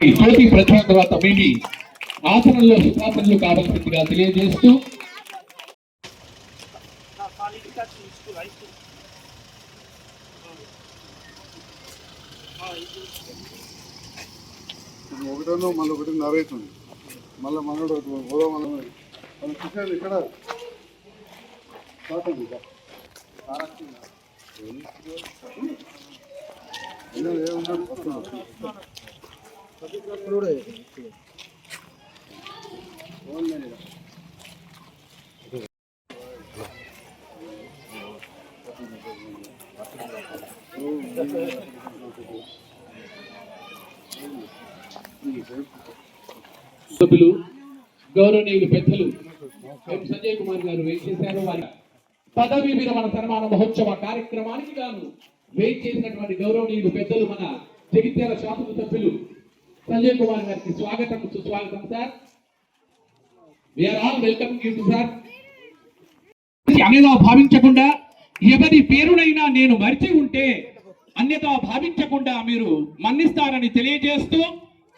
ఈ తోటి ప్రధాన తర్వాత మేమి ఆచరణలో సుఖాసనలు కావాల్సిందిగా తెలియజేస్తూ ఒకటో మళ్ళీ ఒకటి నరైతుంది. మళ్ళీ మనడు గోదా మనం మన కిషన్ ఇక్కడ స్టార్ట్ అయింది ఇక. ఏం- ఏముంది? వస్తున్నా. సభ్యులు గౌరవనీయులు పెద్దలు సంజయ్ కుమార్ గారు వేయించేశారు వారి పదవి విరమణ సన్మాన మహోత్సవ కార్యక్రమానికి గాను వేయించేసినటువంటి గౌరవనీయులు పెద్దలు మన జగిత్యాల శాసన సభ్యులు సంజయ్ కుమార్ గారికి స్వాగతం సుస్వాగతం sir. We are all welcome you sir అనేదా భావించకుండా ఎవరి పేరునైనా నేను మరిచి ఉంటే అన్యతా భావించకుండా మీరు మన్నిస్తారని తెలియజేస్తూ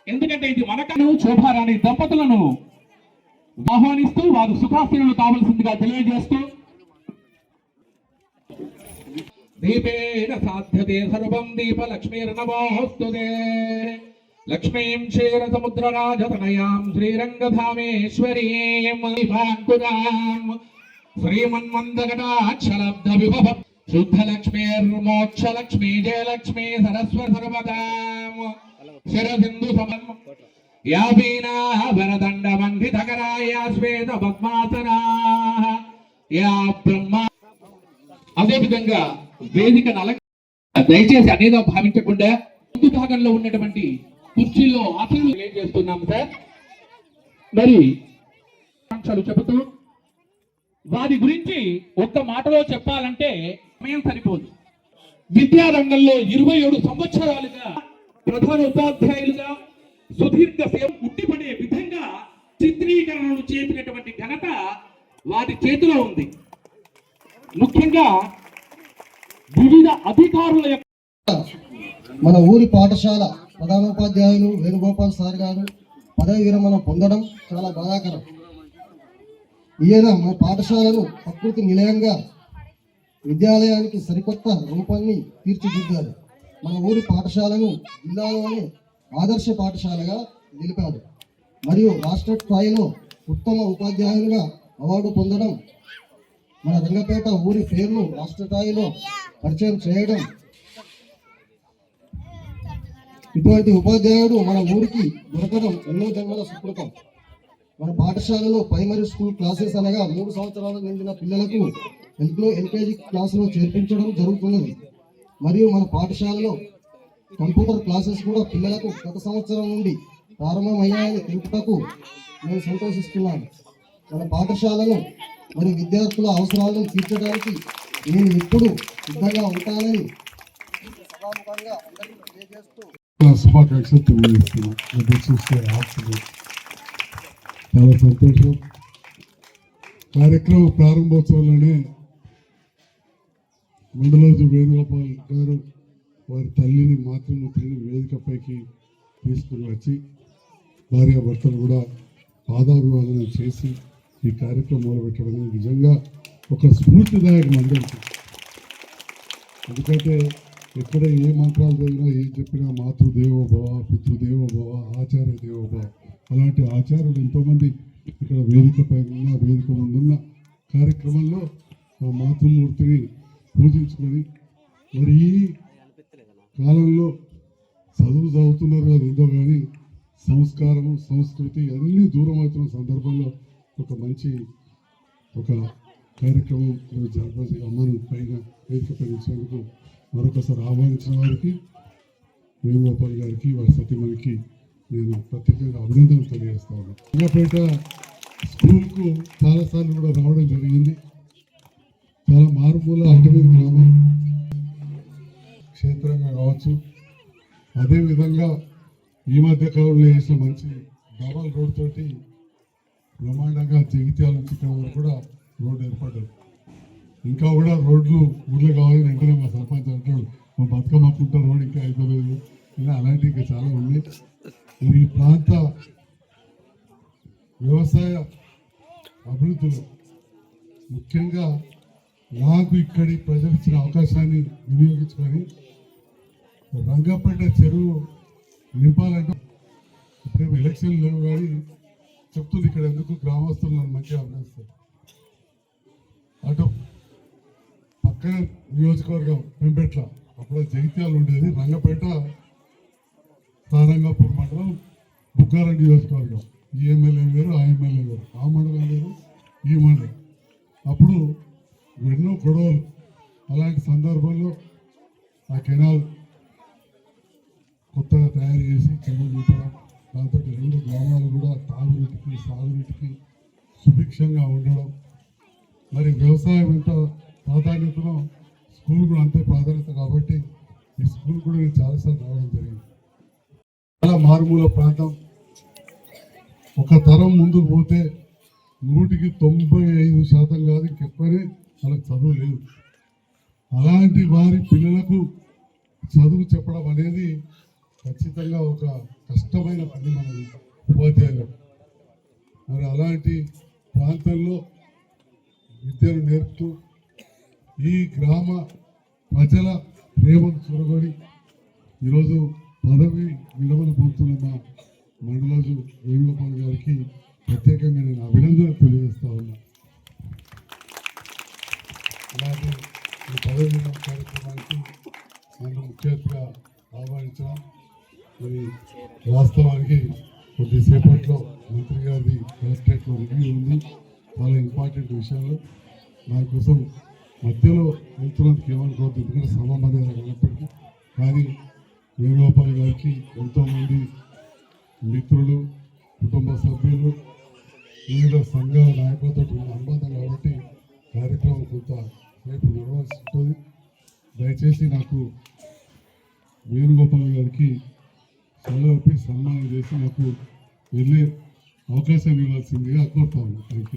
ఎందుకంటే ఇది మనకను శోభారాణి దంపతులను ఆహ్వానిస్తూ వారు సుఖాసీనులు కావలసిందిగా తెలియజేస్తూ. దీపేన సాధ్యతే సర్వం దీప లక్ష్మీర్నమోస్తుతే లక్ష్మీం క్షీర సముద్రరాజతనయాం శ్రీరంగధామేశ్వరీం దీపాంకురాం శ్రీమన్మందగటాక్షలబ్ధ విభవ శుద్ధలక్ష్మీర్మోక్షలక్ష్మీ జయలక్ష్మీ సరస్వ సర్వదాం శిరసింధు సమం యా వీణా వరదండ మండితకరాయ శ్వేత పద్మాసనా యా బ్రహ్మ. అదేవిధంగా వేదిక నల దయచేసి అనేదో భావించకుండా ముందు భాగంలో ఉన్నటువంటి కుర్చీలో అసలు ఏం చేస్తున్నాం సార్. మరి ఆకాంక్షలు చెబుతూ వారి గురించి ఒక్క మాటలో చెప్పాలంటే సమయం సరిపోదు. విద్యా రంగంలో ఇరవై ఏడు సంవత్సరాలుగా ప్రధాన ఉపాధ్యాయులుగా సుదీర్ఘ సేవ ఉట్టిపడే విధంగా చిత్రీకరణలు చేసినటువంటి ఘనత వారి చేతిలో ఉంది. ముఖ్యంగా వివిధ అధికారుల యొక్క మన ఊరి పాఠశాల ప్రధానోపాధ్యాయులు వేణుగోపాల్ సార్ గారు పదవి విరమణ పొందడం చాలా బాధాకరం. ఈయన మన పాఠశాలను ప్రకృతి నిలయంగా విద్యాలయానికి సరికొత్త రూపాన్ని తీర్చిదిద్దారు. మన ఊరి పాఠశాలను జిల్లాలోనే ఆదర్శ పాఠశాలగా నిలిపాడు మరియు రాష్ట్ర స్థాయిలో ఉత్తమ ఉపాధ్యాయులుగా అవార్డు పొందడం మన రంగపేట ఊరి పేరును రాష్ట్ర స్థాయిలో పరిచయం చేయడం ఇటువంటి ఉపాధ్యాయుడు మన ఊరికి దొరకడం ఎన్నో జన్మల సుకృతం. మన పాఠశాలలో ప్రైమరీ స్కూల్ క్లాసెస్ అనగా మూడు సంవత్సరాలు నిండిన పిల్లలకు ఎల్పిలో ఎల్కేజీ క్లాసులో చేర్పించడం జరుగుతున్నది. మరియు మన పాఠశాలలో కంప్యూటర్ క్లాసెస్ కూడా పిల్లలకు గత సంవత్సరం నుండి ప్రారంభమయ్యాయని తెలుపుటకు నేను సంతోషిస్తున్నాను. మన పాఠశాలను మరియు విద్యార్థుల అవసరాలను తీర్చడానికి నేను ఎప్పుడు సిద్ధంగా ఉంటానని సభాముఖంగా అందరికీ తెలియజేస్తూ శుభాకాంక్షలు తెలియజేస్తున్నాం అది చూస్తే ఆశ్చర్యం. చాలా సంతోషం. కార్యక్రమ ప్రారంభోత్సవంలోనే మండలోజు వేణుగోపాల్ గారు వారి తల్లిని మాతృమూర్తిని వేదికపైకి తీసుకుని వచ్చి భార్యాభర్తలు కూడా పాదాభివాదన చేసి ఈ కార్యక్రమం పెట్టడం నిజంగా ఒక స్ఫూర్తిదాయకం అందరికీ ఎందుకంటే ఎక్కడ ఏ మంత్రాలు చదివినా ఏం చెప్పినా మాతృదేవో భవ పితృదేవో భవ ఆచార్య దేవో భవ అలాంటి ఆచార్యులు ఎంతోమంది ఇక్కడ వేదిక పైన ఉన్న వేదిక ముందున్న కార్యక్రమంలో ఆ మాతృమూర్తిని పూజించుకొని మరి ఈ కాలంలో చదువు చదువుతున్నారు అది ఏందో కానీ సంస్కారము సంస్కృతి అన్నీ దూరం అవుతున్న సందర్భంలో ఒక మంచి ఒక కార్యక్రమం ఈరోజు అమ్మను పైన వేదిక పెంచేందుకు మరొకసారి ఆహ్వానించిన వారికి వేణుగోపాల్ గారికి వారి సతీమణికి నేను ప్రత్యేకంగా అభినందనలు తెలియజేస్తాను రంగపేట స్కూల్కు చాలాసార్లు కూడా రావడం జరిగింది. చాలా మారుమూల అటవీ గ్రామం క్షేత్రంగా కావచ్చు. అదేవిధంగా ఈ మధ్య కాలంలో చేసిన మంచి డబల్ రోడ్ తోటి బ్రహ్మాండంగా జగిత్యాల నుంచి కూడా రోడ్డు ఏర్పాటు. ఇంకా కూడా రోడ్లు ఊర్లో కావాలని వెంటనే మా సర్పంచ్ అంటాడు మా బతుకమ్మ బతుకమ్మకుంట రోడ్ ఇంకా అయిపోలేదు. ఇలా అలాంటివి ఇంకా చాలా ఉన్నాయి. ఈ ప్రాంత వ్యవసాయ అభివృద్ధిలో ముఖ్యంగా నాకు ఇక్కడి ప్రజలు ఇచ్చిన అవకాశాన్ని వినియోగించుకొని రంగపేట చెరువు నింపాలంటే ఇప్పుడేమో ఎలక్షన్ లేవు కానీ చెప్తుంది ఇక్కడ ఎందుకు గ్రామస్తులు నన్ను మంచిగా అభినందిస్తారు. అటు పక్కన నియోజకవర్గం పెంపెట్ల. అప్పుడు జగిత్యాలు ఉండేది. రంగపేట తారంగాపూర్ మండలం బుగ్గారం నియోజకవర్గం. ఈ ఎమ్మెల్యే వేరు ఆ ఎమ్మెల్యే వేరు. ఆ మండలం వేరు ఈ మండలం. అప్పుడు ఎన్నో గొడవలు. అలాంటి సందర్భంలో ఆ కెనాల్ కొత్తగా తయారు చేసి చెరువు దాంతో రెండు గ్రామాలు కూడా తాగునీటికి సాగునీటికి సుభిక్షంగా ఉండడం మరి వ్యవసాయం ఎంత ప్రాధాన్యతనో స్కూల్ కూడా అంతే ప్రాధాన్యత కాబట్టి ఈ స్కూల్ కూడా నేను చాలాసార్లు రావడం జరిగింది. చాలా మారుమూల ప్రాంతం. ఒక తరం ముందుకు పోతే నూటికి తొంభై ఐదు శాతం కాదు చెప్పని వాళ్ళకి చదువు లేదు. అలాంటి వారి పిల్లలకు చదువు చెప్పడం అనేది ఖచ్చితంగా ఒక కష్టమైన పని మన ఉపాధ్యాయులకు మరి అలాంటి ప్రాంతంలో విద్యను నేర్పుతూ ఈ గ్రామ ప్రజల ప్రేమను చూరగొని ఈరోజు పదవి విరమణ పొందుతున్న మా మండలాజు వేణుగోపాల్ గారికి ప్రత్యేకంగా నేను అభినందన తెలియజేస్తా ఉన్నా. అలాగే ఈ పదవి విరమణ కార్యక్రమానికి నన్ను ముఖ్యంగా అతిథిగా మరి వాస్తవానికి కొద్దిసేపట్లో మంత్రి గారిది కలెక్టరేట్లో రివ్యూ ఉంది. చాలా ఇంపార్టెంట్ విషయాలు. దానికోసం మధ్యలో వెళ్తున్నందుకు ఏమనుకోవద్దు ఎందుకంటే సభ మర్యాద ఉన్నప్పటికీ కానీ వేణుగోపాల్ గారికి ఎంతోమంది మిత్రులు కుటుంబ సభ్యులు వివిధ సంఘాల నాయకులతో ఉన్న అనుబంధం కాబట్టి కార్యక్రమం కొంత రేపు నడవాల్సి ఉంటుంది. దయచేసి నాకు వేణుగోపాల్ గారికి సెలవు సన్మానం చేసి నాకు వెళ్ళే అవకాశం ఇవ్వాల్సిందిగా కోరుతాను. Thank you